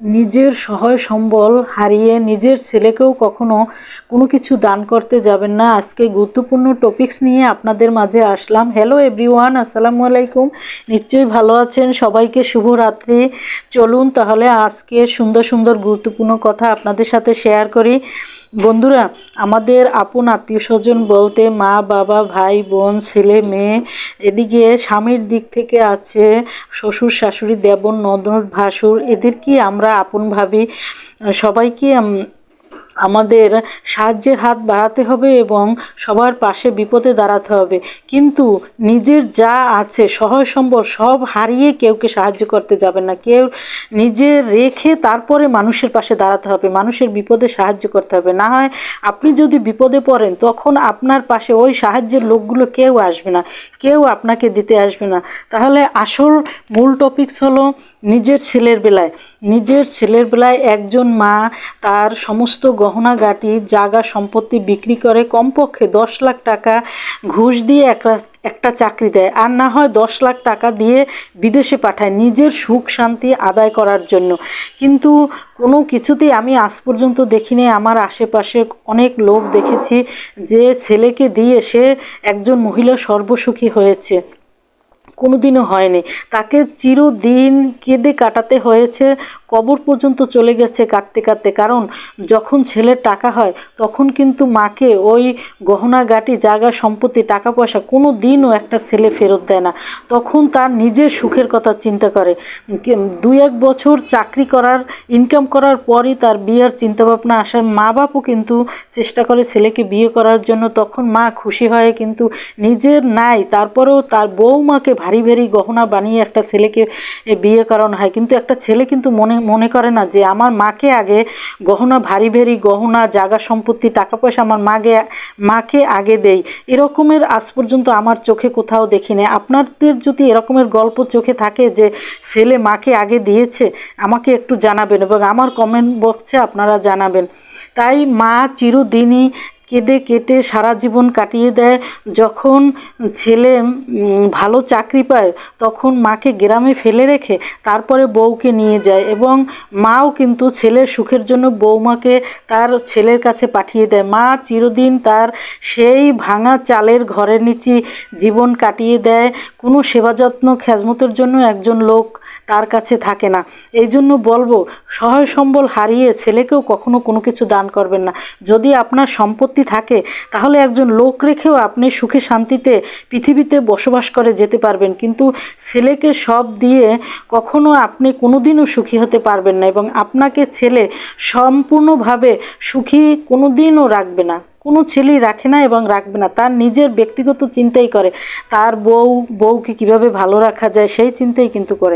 নিজের সহায় সম্বল হারিয়ে নিজের ছেলেকেও কখনো কোনো কিছু দান করতে যাবেন না। আজকে গুরুত্বপূর্ণ টপিকস নিয়ে আপনাদের মাঝে আসলাম। হ্যালো এভরিওয়ান আসসালামু আলাইকুম। নিশ্চয়ই ভালো আছেন? সবাইকে শুভরাত্রি চলুন তাহলে আজকে সুন্দর সুন্দর গুরুত্বপূর্ণ কথা আপনাদের সাথে শেয়ার করি। বন্ধুরা, আমাদের আপন আত্মীয় স্বজন বলতে মা, বাবা, ভাই, বোন, ছেলে, মেয়ে, এদিকে স্বামীর দিক থেকে আছে শ্বশুর, শাশুড়ি দেবন নদন ভাসুর এদেরকে আমরা আপন ভাবি? সবাইকে আমাদের সাহায্যের হাত বাড়াতে হবে এবং সবার পাশে বিপদে দাঁড়াতে হবে। কিন্তু নিজের যা আছে সহায় সম্বল সব হারিয়ে কেউকে সাহায্য করতে যাবে না। কেউ নিজে রেখে তারপরে মানুষের পাশে দাঁড়াতে হবে। মানুষের বিপদে সাহায্য করতে হবে। না হয় আপনি যদি বিপদে পড়েন, তখন আপনার পাশে ওই সাহায্যের লোকগুলো কেউ আসবে না। কেউ আপনাকে দিতে আসবে না। তাহলে আসল মূল টপিকস হলো নিজের ছেলের বেলায়। নিজের ছেলের বেলায় একজন মা তার সমস্ত গহনা গাটি জাগা সম্পত্তি বিক্রি করে কমপক্ষে দশ লাখ টাকা ঘুষ দিয়ে একটা একটা চাকরি দেয়। আর না হয় দশ লাখ টাকা দিয়ে বিদেশে পাঠায় নিজের সুখ শান্তি আদায় করার জন্য। কিন্তু কোনো কিছুতেই আমি আজ পর্যন্ত দেখিনি, আমার আশেপাশে অনেক লোক দেখেছি যে ছেলেকে দিয়ে সে একজন মহিলা সর্বসুখী হয়েছে। কোনোদিনও হয়নি। তাকে চিরদিন কেঁদে কাটাতে হয়েছে, কবর পর্যন্ত চলে গেছে কাঁদতে কাঁদতে। কারণ যখন ছেলের টাকা হয়, তখন কিন্তু মাকে ওই গহনা গাটি, জায়গা, সম্পত্তি টাকা পয়সা কোনো দিনও একটা ছেলে ফেরত দেয় না। তখন তার নিজের সুখের কথা চিন্তা করে। দুই এক বছর চাকরি করার ইনকাম করার পরই তার বিয়ের চিন্তাভাবনা আসার মা বাপও কিন্তু চেষ্টা করে ছেলেকে বিয়ে করার জন্য। তখন মা খুশি হয় কিন্তু নিজের নাই, তারপরেও তার বউমাকে ভারী ভারী গহনা বানিয়ে একটা ছেলেকে বিয়ে করানো হয়। কিন্তু একটা ছেলে কিন্তু মনে মনে করে না যে আমার মাকে আগে গহনা, ভারী ভারী গহনা জাগা সম্পত্তি, টাকা পয়সা আমার মাকে মাকে আগে দেই। এরকমের আজ পর্যন্ত আমার চোখে কোথাও দেখিনি। আপনাদের যদি এরকমের গল্প চোখে থাকে যে ছেলে মাকে আগে দিয়েছে, আমাকে একটু জানাবেন এবং আমার কমেন্ট বক্সে আপনারা জানাবেন। তাই মা চিরদিনই কেঁদে কেটে সারা জীবন কাটিয়ে দেয়। যখন ছেলে ভালো চাকরি পায়, তখন মাকে গ্রামে ফেলে রেখে তারপরে বউকে নিয়ে যায় এবং মাও কিন্তু ছেলের সুখের জন্য বৌমাকে তার ছেলের কাছে পাঠিয়ে দেয়। মা চিরদিন তার সেই ভাঙা চালের ঘরের নিচে জীবন কাটিয়ে দেয়। কোনো সেবা যত্ন, খেজমতের জন্য একজন লোক তার কাছে থাকে না। এই জন্য বলব, সহায় সম্বল হারিয়ে ছেলেকেও কখনো কোনো কিছু দান করবেন না। যদি আপনার সম্পত্তি থাকে, তাহলে একজন লোক রেখেও আপনি সুখে শান্তিতে পৃথিবীতে বসবাস করে যেতে পারবেন। কিন্তু ছেলেকে সব দিয়ে কখনো আপনি কোনোদিনও সুখী হতে পারবেন না এবং আপনাকে ছেলে সম্পূর্ণভাবে সুখী কোনোদিনও রাখবে না। কোনো ছেলেই রাখে না এবং রাখবে না। তার নিজের ব্যক্তিগত চিন্তাই করে। তার বউ, বউকে কীভাবে ভালো রাখা যায় সেই চিন্তাই কিন্তু করে।